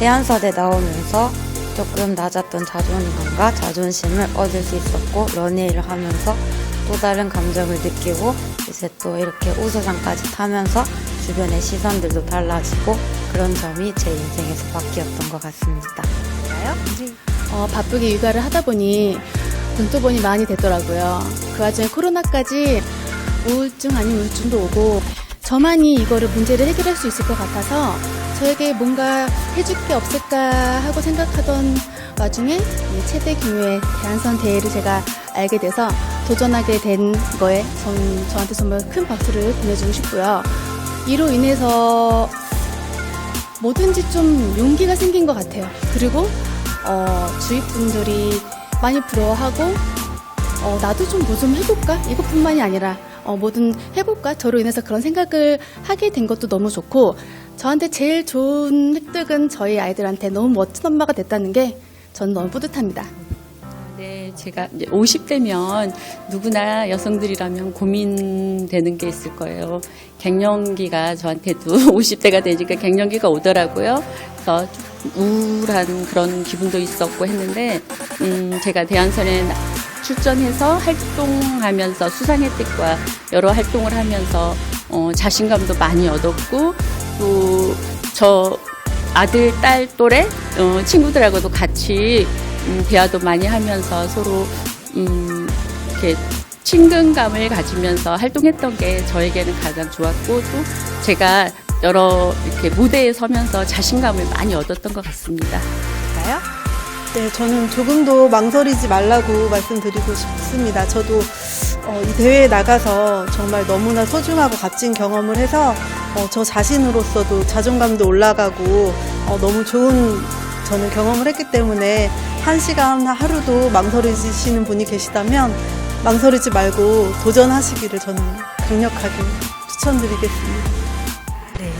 해안선에 나오면서 조금 낮았던 자존감과 자존심을 얻을 수 있었고 런웨이를 하면서 또 다른 감정을 느끼고 이제 또 이렇게 우수상까지 타면서 주변의 시선들도 달라지고 그런 점이 제 인생에서 바뀌었던 것 같습니다. 어, 바쁘게 육아를 하다 보니 눈두번이 많이 됐더라고요. 그 와중에 코로나까지 우울증 아닌 우울증도 오고 저만이 이거를 문제를 해결할 수 있을 것 같아서 저에게 뭔가 해줄 게 없을까 하고 생각하던 와중에 이 최대 규모의 대한선 대회를 제가 알게 돼서 도전하게 된 거에 전, 저한테 정말 큰 박수를 보내주고 싶고요. 이로 인해서 뭐든지 좀 용기가 생긴 것 같아요. 그리고 어, 주위 분들이 많이 부러워하고 어, 나도 좀 뭐좀 해볼까? 이것뿐만이 아니라 어, 뭐든 해볼까? 저로 인해서 그런 생각을 하게 된 것도 너무 좋고 저한테 제일 좋은 획득은 저희 아이들한테 너무 멋진 엄마가 됐다는 게 저는 너무 뿌듯합니다. 네, 제가 이제 50대면 누구나 여성들이라면 고민되는 게 있을 거예요. 갱년기가 저한테도 50대가 되니까 갱년기가 오더라고요. 그래서 좀 우울한 그런 기분도 있었고 했는데, 음, 제가 대한선에 나- 출전해서 활동하면서 수상 혜택과 여러 활동을 하면서 어, 자신감도 많이 얻었고 또 저 아들, 딸 또래 어, 친구들하고도 같이 음, 대화도 많이 하면서 서로 음, 이렇게 친근감을 가지면서 활동했던 게 저에게는 가장 좋았고 또 제가 여러 이렇게 무대에 서면서 자신감을 많이 얻었던 것 같습니다. 네, 저는 조금도 망설이지 말라고 말씀드리고 싶습니다. 저도 어, 이 대회에 나가서 정말 너무나 소중하고 값진 경험을 해서 어, 저 자신으로서도 자존감도 올라가고 어, 너무 좋은 저는 경험을 했기 때문에 한 시간 하루도 망설이시는 분이 계시다면 망설이지 말고 도전하시기를 저는 강력하게 추천드리겠습니다.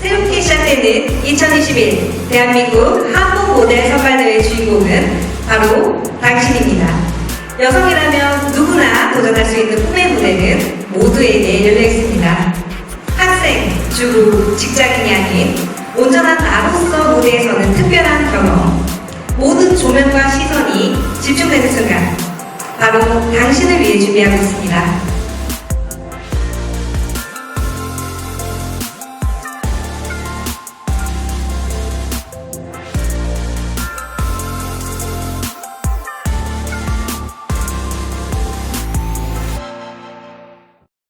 새롭게 시작되는 2021 대한민국 한국 모델 선발대회 주인공은 바로 당신입니다. 여성이라면 누구나 도전할 수 있는 꿈의 무대는 모두에게 열려 있습니다. 학생, 주부, 직장인이 아닌 온전한 나로서 무대에 서는 특별한 경험. 모든 조명과 시선이 집중되는 순간 바로 당신을 위해 준비하고 있습니다.